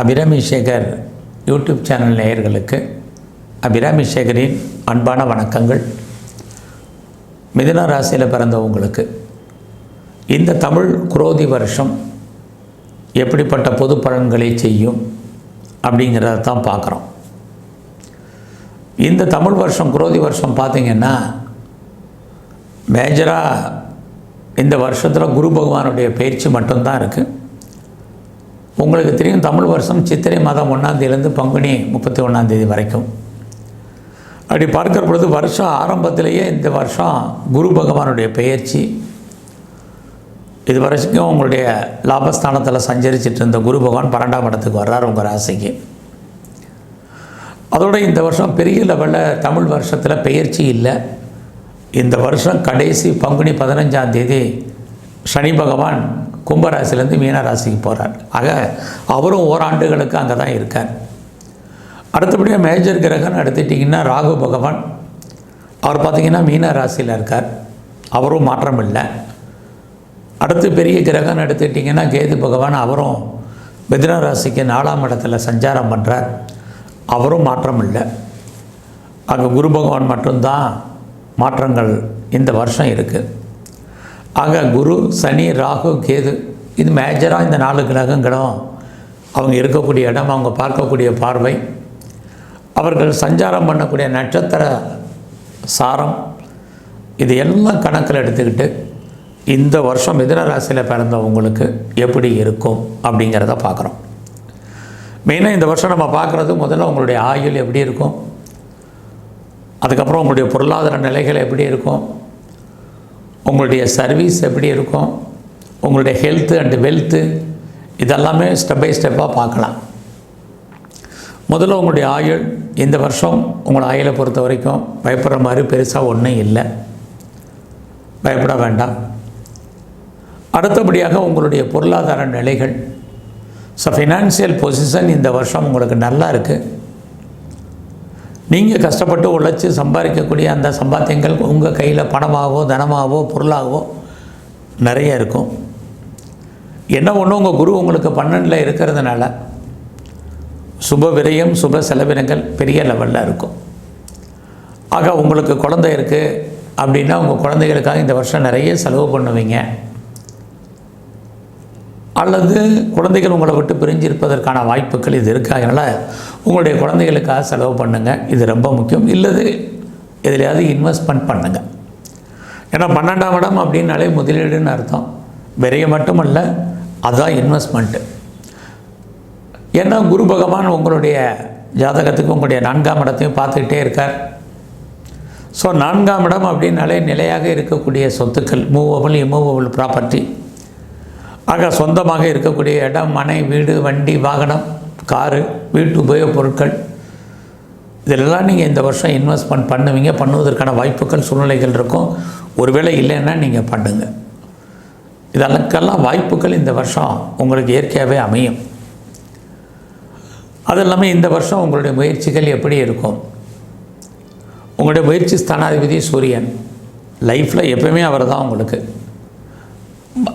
Abirami Sekar YouTube channel நேயர்களுக்கு அபிராமி சேகரின் அன்பான வணக்கங்கள். மிதுன ராசியில் பிறந்தவங்களுக்கு இந்த தமிழ் குரோதி வருஷம் எப்படிப்பட்ட பொது பலன்களை செய்யும் அப்படிங்கிறத தான் பார்க்குறோம். இந்த தமிழ் வருஷம் குரோதி வருஷம் பார்த்திங்கன்னா மேஜராக இந்த வருஷத்தில் குரு பகவானுடைய பயிற்சி மட்டும்தான் இருக்குது உங்களுக்கு தெரியும் தமிழ் வருஷம் சித்திரை மாதம் ஒன்றாந்தேதியிலேருந்து பங்குனி முப்பத்தி ஒன்றாந்தேதி வரைக்கும். அப்படி பார்க்கிற பொழுது வருஷம் ஆரம்பத்திலேயே இந்த வருஷம் குரு பகவானுடைய பெயர்ச்சி. இது வரைக்கும் உங்களுடைய லாபஸ்தானத்தில் சஞ்சரிச்சிட்டு இருந்த குரு பகவான் பன்னெண்டாம் இடத்துக்கு வர்றார் உங்கள் ராசிக்கு. அதோட இந்த வருஷம் பெரிய லெவலில் தமிழ் வருஷத்தில் பெயர்ச்சி இல்லை. இந்த வருஷம் கடைசி பங்குனி பதினஞ்சாம் தேதி சனி பகவான் கும்பராசிலேருந்து மீனராசிக்கு போகிறார் ஆக அவரும் ஓராண்டுகளுக்கு அங்கே தான் இருக்கார். அடுத்தபடியாக மேஜர் கிரகம்னு எடுத்துட்டிங்கன்னா ராகு பகவான். அவர் பார்த்திங்கன்னா மீன ராசியில் இருக்கார். அவரும் மாற்றம் இல்லை. அடுத்து பெரிய கிரகம்னு எடுத்துட்டிங்கன்னா கேது பகவான் அவரும் மிதுன ராசிக்கு நாலாம் இடத்துல சஞ்சாரம் பண்ணுறார் அவரும் மாற்றம் இல்லை. அங்கே குரு பகவான் மட்டும்தான் மாற்றங்கள் இந்த வருஷம் இருக்குது ஆக குரு சனி ராகு கேது இது மேஜராக இந்த நாலு கிரகங்களும் அவங்க இருக்கக்கூடிய இடம் அவங்க பார்க்கக்கூடிய பார்வை. அவர்கள் சஞ்சாரம் பண்ணக்கூடிய நட்சத்திர சாரம் இது எல்லாம் கணக்கில் எடுத்துக்கிட்டு இந்த வருஷம் மிதன ராசியில் பிறந்தவங்களுக்கு எப்படி இருக்கும் அப்படிங்கிறத பார்க்குறோம். மெயினாக இந்த வருஷம் நம்ம பார்க்குறது முதல்ல உங்களுடைய ஆயுள் எப்படி இருக்கும் அதுக்கப்புறம் உங்களுடைய பொருளாதார நிலைகள் எப்படி இருக்கும் உங்களுடைய சர்வீஸ் எப்படி இருக்கும்? உங்களுடைய ஹெல்த்து அண்டு வெல்த்து இதெல்லாமே ஸ்டெப் பை ஸ்டெப்பாக பார்க்கலாம். முதல்ல உங்களுடைய ஆயுள் இந்த வருஷம் உங்கள் ஆயுளை பொறுத்த வரைக்கும் பயப்படுற மாதிரி பெருசாக ஒன்றும் இல்லை. பயப்பட வேண்டாம். அடுத்தபடியாக உங்களுடைய பொருளாதார நிலைகள். ஸோ ஃபினான்சியல் பொசிஷன் இந்த வருஷம் உங்களுக்கு நல்லா இருக்குது நீங்கள் கஷ்டப்பட்டு உழைச்சி சம்பாதிக்கக்கூடிய அந்த சம்பாத்தியங்கள் உங்கள் கையில் பணமாகவோ தனமாகவோ பொருளாகவோ நிறைய இருக்கும். என்ன ஒன்று உங்கள் குரு உங்களுக்கு பன்னெண்டில் இருக்கிறதுனால சுப விரயம் சுப செலவினங்கள் பெரிய லெவலில் இருக்கும். ஆக உங்களுக்கு குழந்தை இருக்குது அப்படின்னா உங்கள் குழந்தைகளுக்காக இந்த வருஷம் நிறைய செலவு பண்ணுவீங்க. அல்லது குழந்தைகள் உங்களை விட்டு பிரிஞ்சிருப்பதற்கான வாய்ப்புகள் இது இருக்கு? அதனால் உங்களுடைய குழந்தைகளுக்காக செலவு பண்ணுங்கள் இது ரொம்ப முக்கியம். இல்லது எதுலையாவது இன்வெஸ்ட்மெண்ட் பண்ணுங்கள் ஏன்னா பன்னெண்டாம் இடம் அப்படின்னாலே முதலீடுன்னு அர்த்தம். விரைய மட்டுமல்ல அதுதான் இன்வெஸ்ட்மெண்ட்டு ஏன்னா குரு பகவான் உங்களுடைய ஜாதகத்துக்கு உங்களுடைய நான்காம் இடத்தையும் பார்த்துக்கிட்டே இருக்கார். ஸோ நான்காம் இடம் அப்படின்னாலே நிலையாக இருக்கக்கூடிய சொத்துக்கள் மூவபிள் இம்மூவபிள் ப்ராப்பர்ட்டி ஆக சொந்தமாக இருக்கக்கூடிய இடம் மனை வீடு வண்டி வாகனம் காரு வீட்டு உபயோகப் பொருட்கள். இதெல்லாம் நீங்கள் இந்த வருஷம் இன்வெஸ்ட்மெண்ட் பண்ணுவீங்க. பண்ணுவதற்கான வாய்ப்புகள் சூழ்நிலைகள் இருக்கும். ஒருவேளை இல்லைன்னா நீங்கள் பண்ணுங்கள் இதற்கெல்லாம் வாய்ப்புகள் இந்த வருஷம் உங்களுக்கு இயற்கையாகவே அமையும். அது இல்லாமல் இந்த வருஷம் உங்களுடைய முயற்சிகள் எப்படி இருக்கும்? உங்களுடைய முயற்சி ஸ்தானாதிபதி சூரியன். லைஃப்பில் எப்பவுமே அவர் தான் உங்களுக்கு.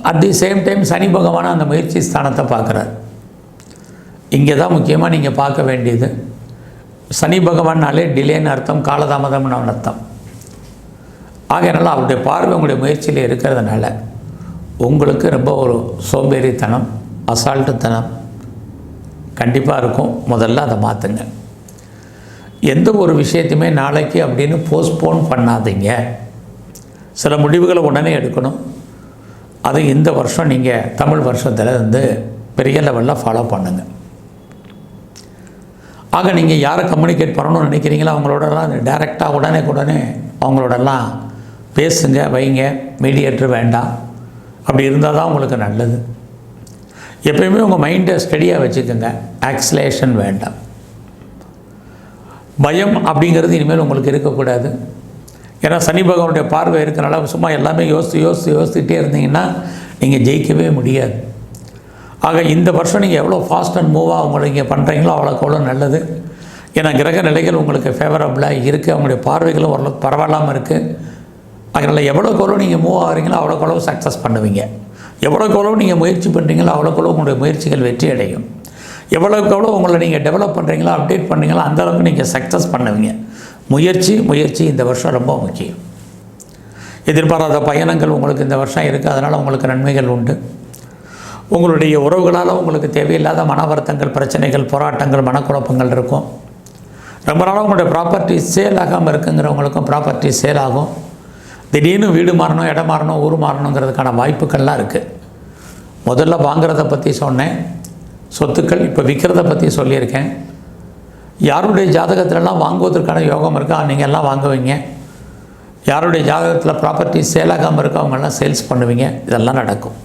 At the same time Shani Bhagavan அந்த முயற்சி ஸ்தானத்தை பார்க்குறார். இங்கே தான் முக்கியமாக நீங்கள் பார்க்க வேண்டியது. சனி பகவான்னாலே டிலேன்னு அர்த்தம் காலதாமதம்னு அர்த்தம். ஆகையனால அவருடைய பார்வை உங்களுடைய முயற்சியில் இருக்கிறதுனால உங்களுக்கு ரொம்ப ஒரு சோம்பேறித்தனம் அசால்ட்டுத்தனம் கண்டிப்பாக இருக்கும். முதல்ல அதை மாற்றுங்க எந்த ஒரு விஷயத்தையுமே நாளைக்கு அப்படின்னு போஸ்ட்போன் பண்ணாதீங்க. சில முடிவுகளை உடனே எடுக்கணும். அது இந்த வருஷம் நீங்கள் தமிழ் வருஷத்தில் வந்து பெரிய லெவலில் ஃபாலோ பண்ணுங்கள் ஆக நீங்கள் யாரை கம்யூனிகேட் பண்ணணும்னு நினைக்கிறீங்களோ அவங்களோடலாம் டைரெக்டாக உடனே உடனே அவங்களோடலாம் பேசுங்க வைங்க மீடியேட்டர் வேண்டாம். அப்படி இருந்தால் தான் உங்களுக்கு நல்லது. எப்பயுமே உங்கள் மைண்டை ஸ்டடியாக வச்சுக்கோங்க. ஆக்சிலேஷன் வேண்டாம். பயம் அப்படிங்கிறது இனிமேல் உங்களுக்கு இருக்கக்கூடாது. ஏன்னா சனி பகவானுடைய பார்வை இருக்கிறனால சும்மா எல்லாமே யோசித்து யோசித்து யோசித்துட்டே இருந்தீங்கன்னா நீங்கள் ஜெயிக்கவே முடியாது. ஆக இந்த வருஷம் நீங்கள் எவ்வளோ ஃபாஸ்ட் அண்ட் மூவாக உங்களை நீங்கள் பண்ணுறீங்களோ அவ்வளோக்கு அவ்வளோ நல்லது. ஏன்னா கிரக நிலைகள் உங்களுக்கு ஃபேவரபுளாக இருக்குது அவங்களுடைய பார்வைகளும் ஓரளவுக்கு பரவாயில்லாமல் இருக்குது அதனால் எவ்வளோக்கு எவ்வளோ நீங்கள் மூவ் ஆகிறீங்களோ அவ்வளோக்கு அளவு சக்ஸஸ் பண்ணுவீங்க. எவ்வளோக்கு எவ்வளோ நீங்கள் முயற்சி பண்ணுறீங்களோ அவ்வளோக்கு அளவு உங்களுடைய முயற்சிகள் வெற்றி அடையும். எவ்வளோக்கு எவ்வளோ உங்களை நீங்கள் டெவலப் பண்ணுறீங்களோ அப்டேட் பண்ணுறீங்களோ அந்தளவுக்கு நீங்கள் சக்ஸஸ் பண்ணுவீங்க. முயற்சி முயற்சி இந்த வருஷம் ரொம்ப முக்கியம். எதிர்பாராத பயணங்கள் உங்களுக்கு இந்த வருஷம் இருக்குது அதனால் உங்களுக்கு நன்மைகள் உண்டு. உங்களுடைய உறவுகளால் உங்களுக்கு தேவையில்லாத மன வருத்தங்கள் பிரச்சனைகள் போராட்டங்கள் மனக்குழப்பங்கள் இருக்கும். ரொம்ப நாளாக உங்களுடைய ப்ராப்பர்ட்டி சேல் ஆகாமல் இருக்குங்கிறவங்களுக்கும் ப்ராப்பர்ட்டி சேல் ஆகும். திடீர்னு வீடு மாறணும் இடம் மாறணும் ஊர் மாறணுங்கிறதுக்கான வாய்ப்புகள்லாம் இருக்குது முதல்ல வாங்குறத பற்றி சொன்னேன். சொத்துக்கள் இப்போ விற்கிறத பற்றி சொல்லியிருக்கேன். யாருடைய ஜாதகத்திலலாம் வாங்குவதற்கான யோகம் இருக்கா? நீங்கள் எல்லாம் வாங்குவீங்க யாருடைய ஜாதகத்தில் ப்ராப்பர்ட்டி சேலாகாமல் இருக்கவங்கெல்லாம் அவங்கெல்லாம் சேல்ஸ் பண்ணுவீங்க. இதெல்லாம் நடக்கும்.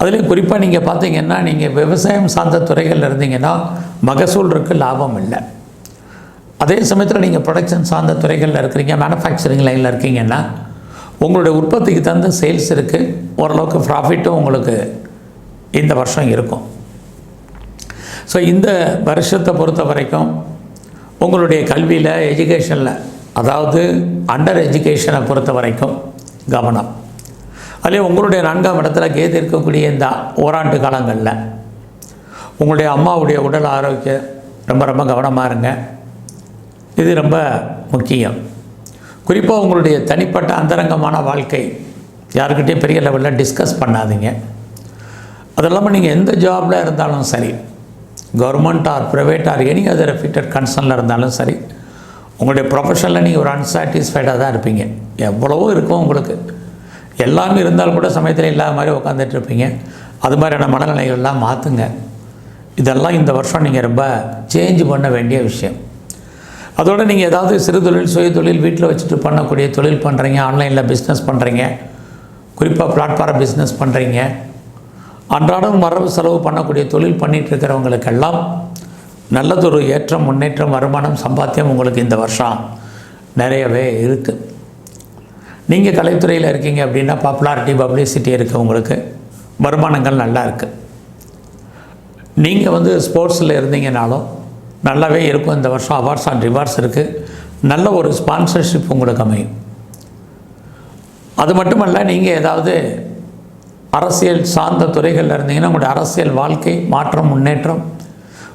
அதுலேயும் குறிப்பாக நீங்கள் பார்த்தீங்கன்னா நீங்கள் விவசாயம் சார்ந்த துறைகளில் இருந்தீங்கன்னா மகசூல் இருக்குது லாபம் இல்லை. அதே சமயத்தில் நீங்கள் ப்ரொடக்ஷன் சார்ந்த துறைகளில் இருக்கிறீங்க மேனுஃபேக்சரிங் லைனில் இருக்கீங்கன்னா உங்களுடைய உற்பத்திக்கு தகுந்த சேல்ஸ் இருக்குது ஓரளவுக்கு ப்ராஃபிட்டும் உங்களுக்கு இந்த வருஷம் இருக்கும். ஸோ இந்த வருஷத்தை பொறுத்த வரைக்கும் உங்களுடைய கல்வியில் எஜுகேஷனில் அதாவது அண்டர் எஜுகேஷனை பொறுத்த வரைக்கும் கவனம். அதிலே உங்களுடைய நான்காம் இடத்துல கேது இருக்கக்கூடிய இந்த ஓராண்டு காலங்களில் உங்களுடைய அம்மாவுடைய உடல் ஆரோக்கியம் ரொம்ப ரொம்ப கவனமாக இருங்க. இது ரொம்ப முக்கியம். குறிப்பாக உங்களுடைய தனிப்பட்ட அந்தரங்கமான வாழ்க்கை யாருக்கிட்டேயும் பெரிய லெவலில் டிஸ்கஸ் பண்ணாதீங்க. அது இல்லாமல் நீங்கள் எந்த ஜாபில் இருந்தாலும் சரி government or private or any other reputed கன்சர்னில் இருந்தாலும் சரி உங்களுடைய ப்ரொஃபஷனில் நீங்கள் ஒரு அன்சாட்டிஸ்ஃபைடாக தான் இருப்பீங்க. எவ்வளவோ இருக்கும் உங்களுக்கு. எல்லாமே இருந்தாலும் கூட சமயத்தில் இல்லாத மாதிரி உட்காந்துட்டு இருப்பீங்க. அது மாதிரியான மனநிலைகள்லாம் மாற்றுங்க இதெல்லாம் இந்த வருஷம் நீங்கள் ரொம்ப சேஞ்ச் பண்ண வேண்டிய விஷயம். அதோடு நீங்கள் ஏதாவது சிறு தொழில் சுய தொழில் வீட்டில் வச்சுட்டு பண்ணக்கூடிய தொழில் பண்ணுறீங்க ஆன்லைனில் பிஸ்னஸ் பண்ணுறீங்க குறிப்பாக பிளாட்ஃபார்ம் பிஸ்னஸ் பண்ணுறீங்க அன்றாடம் வரவு செலவு பண்ணக்கூடிய தொழில் பண்ணிட்டு இருக்கிறவங்களுக்கெல்லாம் நல்லதொரு ஏற்றம் முன்னேற்றம் வருமானம் சம்பாத்தியம் உங்களுக்கு இந்த வருஷம் நிறையவே இருக்குது நீங்கள் கலைத்துறையில் இருக்கீங்க அப்படின்னா பாப்புலாரிட்டி பப்ளிசிட்டி இருக்குது உங்களுக்கு. வருமானங்கள் நல்லா இருக்குது நீங்கள் வந்து ஸ்போர்ட்ஸில் இருந்தீங்கனாலும் நல்லாவே இருக்கும் இந்த வருஷம். அவார்ட்ஸ் அண்ட் ரிவார்ட்ஸ் இருக்குது நல்ல ஒரு ஸ்பான்சர்ஷிப் உங்களுக்கு அமையும். அது மட்டுமல்ல நீங்கள் ஏதாவது அரசியல் சார்ந்த துறைகளில் இருந்தீங்கன்னா உங்களுடைய அரசியல் வாழ்க்கை மாற்றம் முன்னேற்றம்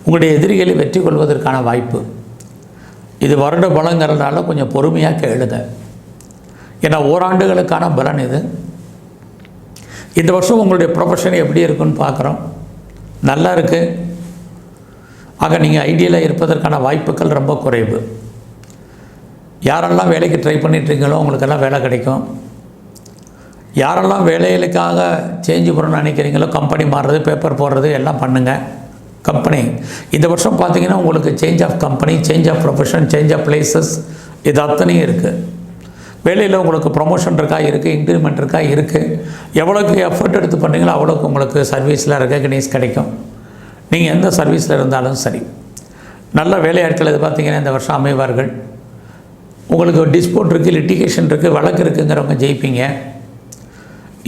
உங்களுடைய எதிரிகளை வெற்றி கொள்வதற்கான வாய்ப்பு. இது வருட பலங்கிறதுனால கொஞ்சம் பொறுமையாக எழுத ஏன்னா ஓராண்டுகளுக்கான பலன் இது. இந்த வருஷம் உங்களுடைய ப்ரொஃபஷன் எப்படி இருக்குன்னு பார்க்குறோம். நல்லா இருக்குது ஆக நீங்கள் ஐடியலாக இருப்பதற்கான வாய்ப்புகள் ரொம்ப குறைவு. யாரெல்லாம் வேலைக்கு ட்ரை பண்ணிட்டுருக்கீங்களோ உங்களுக்கெல்லாம் வேலை கிடைக்கும். யாரெல்லாம் வேலைகளுக்காக சேஞ்ச் பண்ணணும்னு நினைக்கிறீங்களோ கம்பெனி மாறுறது பேப்பர் போடுறது எல்லாம் பண்ணுங்கள் கம்பெனி இந்த வருஷம் பார்த்தீங்கன்னா உங்களுக்கு change of company change of profession change of places இது அத்தனையும் இருக்குது வேலையில் உங்களுக்கு ப்ரொமோஷன் இருக்கா? இருக்குது இன்க்ரிமெண்ட் இருக்கா? இருக்குது எவ்வளோக்கு எஃபர்ட் எடுத்து பண்ணுறீங்களோ அவ்வளோக்கு உங்களுக்கு சர்வீஸில் ரெக்கக்னைஸ் கிடைக்கும். நீங்கள் எந்த சர்வீஸில் இருந்தாலும் சரி. நல்ல வேலையாட்கள் இது பார்த்தீங்கன்னா இந்த வருஷம் அமைவார்கள். உங்களுக்கு டிஸ்பியூட் இருக்குது லிட்டிகேஷன் இருக்குது வழக்கு இருக்குங்கிறவங்க ஜெயிப்பீங்க.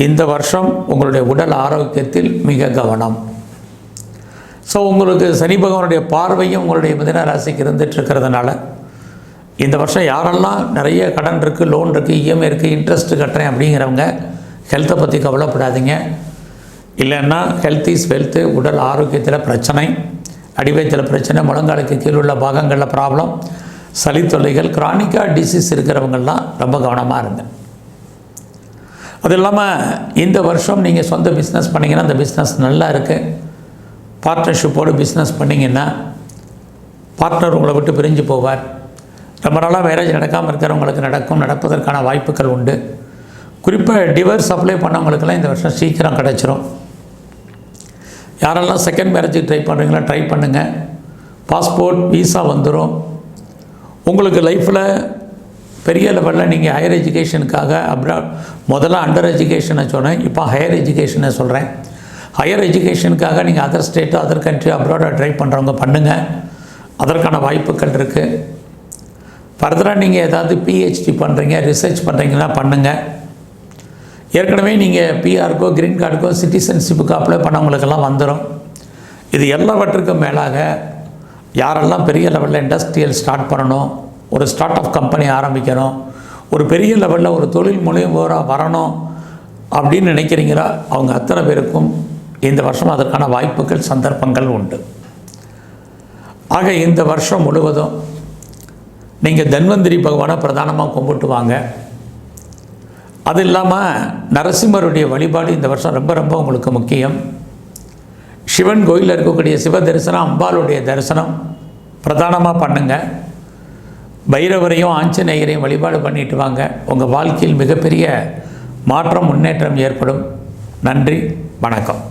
இந்த வருஷம் உங்களுடைய உடல் ஆரோக்கியத்தில் மிக கவனம். ஸோ உங்களுக்கு சனி பகவானுடைய பார்வையும் உங்களுடைய மிதன ராசிக்கு இருந்துட்டு இருக்கிறதுனால இந்த வருஷம் யாரெல்லாம் நிறைய கடன் இருக்குது லோன் இருக்குது இஎம்ஐ இருக்குது இன்ட்ரெஸ்ட் கட்டுறேன் அப்படிங்கிறவங்க ஹெல்த்தை பற்றி கவலைப்படாதீங்க. இல்லைன்னா ஹெல்த் இஸ் வெல்த்து உடல் ஆரோக்கியத்தில் பிரச்சனை அடிவயத்தில் பிரச்சனை முழங்காலுக்கு கீழ் உள்ள பாகங்களில் ப்ராப்ளம் சளி தொல்லைகள் கிரானிக்காக டிசீஸ் இருக்கிறவங்கள்லாம் ரொம்ப கவனமாக இருந்தேன் அது இல்லாமல் இந்த வருஷம் நீங்கள் சொந்த பிஸ்னஸ் பண்ணிங்கன்னா அந்த பிஸ்னஸ் நல்லா இருக்குது பார்ட்னர்ஷிப்போடு பிஸ்னஸ் பண்ணிங்கன்னா பார்ட்னர் உங்களை விட்டு பிரிஞ்சு போவார். ரொம்ப நாளாக மேரேஜ் நடக்காமல் இருக்கிறவங்களுக்கு நடக்கும் நடப்பதற்கான வாய்ப்புகள் உண்டு. குறிப்பாக டிவர்ஸ் அப்ளை பண்ணவங்களுக்கெல்லாம் இந்த வருஷம் சீக்கிரம் கிடச்சிரும். யாரெல்லாம் செகண்ட் மேரேஜுக்கு ட்ரை பண்ணுறீங்களோ ட்ரை பண்ணுங்கள் பாஸ்போர்ட் வீசா வந்துடும் உங்களுக்கு லைஃப்பில் பெரிய லெவலில் நீங்கள் ஹையர் எஜுகேஷனுக்காக அப்ரா முதல்ல அண்டர் எஜுகேஷனை சொன்னேன் இப்போ ஹையர் எஜுகேஷனை சொல்கிறேன் ஹையர் எஜுகேஷனுக்காக நீங்கள் அதர் ஸ்டேட்டு அதர் கண்ட்ரி அப்ராடாக ட்ரை பண்ணுறவங்க பண்ணுங்கள் அதற்கான வாய்ப்புகள் இருக்குது ஃபர்தராக நீங்கள் ஏதாவது பிஹெச்டி பண்ணுறீங்க ரிசர்ச் பண்ணுறீங்கன்னா பண்ணுங்கள் ஏற்கனவே நீங்கள் பிஆருக்கோ க்ரீன் கார்டுக்கோ சிட்டிசன்ஷிப்புக்கோ அப்ளை பண்ணவங்களுக்கெல்லாம் வந்துடும் இது எல்லாவற்றுக்கும் மேலாக யாரெல்லாம் பெரிய லெவலில் இண்டஸ்ட்ரியல் ஸ்டார்ட் பண்ணணும் ஒரு ஸ்டார்ட் அப் கம்பெனி ஆரம்பிக்கணும். ஒரு பெரிய லெவலில் ஒரு தொழில் முனைவோராக வரணும் அப்படின்னு நினைக்கிறீங்களா? அவங்க அத்தனை பேருக்கும் இந்த வருஷம் அதற்கான வாய்ப்புகள் சந்தர்ப்பங்கள் உண்டு. ஆக இந்த வருஷம் முழுவதும் நீங்கள் தன்வந்திரி பகவானை பிரதானமாக கும்பிட்டு வாங்க. அது இல்லாமல் நரசிம்மருடைய வழிபாடு இந்த வருஷம் ரொம்ப ரொம்ப உங்களுக்கு முக்கியம். சிவன் கோயிலில் இருக்கக்கூடிய சிவ தரிசனம் அம்பாளுடைய தரிசனம் பிரதானமாக பண்ணுங்கள் பைரவரையும் ஆஞ்சநேயரையும் வழிபாடு பண்ணிட்டு வாங்க. உங்கள் வாழ்க்கையில் மிகப்பெரிய மாற்றம் முன்னேற்றம் ஏற்படும். நன்றி வணக்கம்.